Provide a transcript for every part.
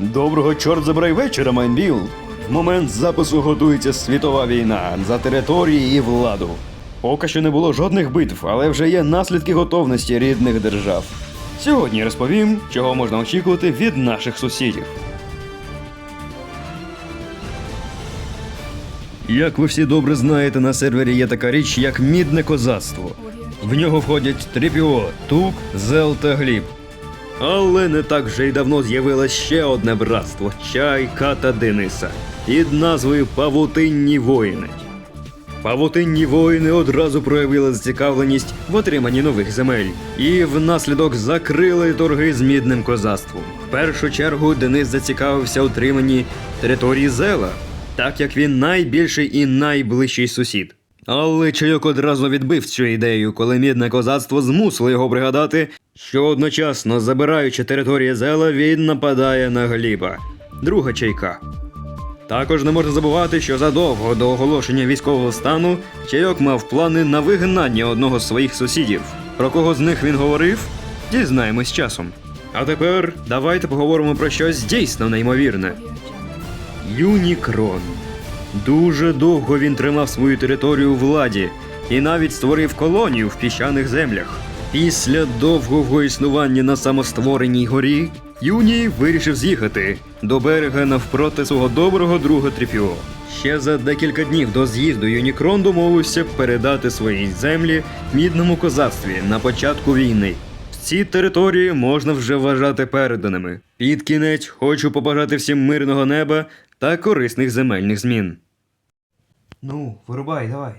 Доброго чорт забирай вечора, Майнбіл. В момент запису готується світова війна за території і владу. Поки що не було жодних битв, але вже є наслідки готовності рідних держав. Сьогодні розповім, чого можна очікувати від наших сусідів. Як ви всі добре знаєте, на сервері є така річ, як мідне козацтво. В нього входять Тріпіо, Тук, Зел та Гліб. Але не так вже й давно з'явилось ще одне братство Чайка та Дениса під назвою Павутинні воїни. Павутинні воїни одразу проявили зацікавленість в отриманні нових земель і внаслідок закрили торги з мідним козацтвом. В першу чергу Денис зацікавився отриманні території Зела, так як він найбільший і найближчий сусід. Але чайок одразу відбив цю ідею, коли мідне козацтво змусило його пригадати, що одночасно забираючи території Зела, він нападає на Гліба, друга чайка. Також не можна забувати, що задовго до оголошення військового стану Чайок мав плани на вигнання одного з своїх сусідів. Про кого з них він говорив, дізнаємось часом. А тепер давайте поговоримо про щось дійсно неймовірне. Юнікрон. Дуже довго він тримав свою територію у владі і навіть створив колонію в піщаних землях. Після довгого існування на самоствореній горі Юній вирішив з'їхати до берега навпроти свого доброго друга Тріпіо. Ще за декілька днів до з'їзду Юнікрон домовився передати свої землі мідному козацтві на початку війни. Ці території можна вже вважати переданими. Під кінець хочу побажати всім мирного неба та корисних земельних змін. Ну, вирубай, давай.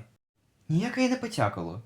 Ніяке не потякало.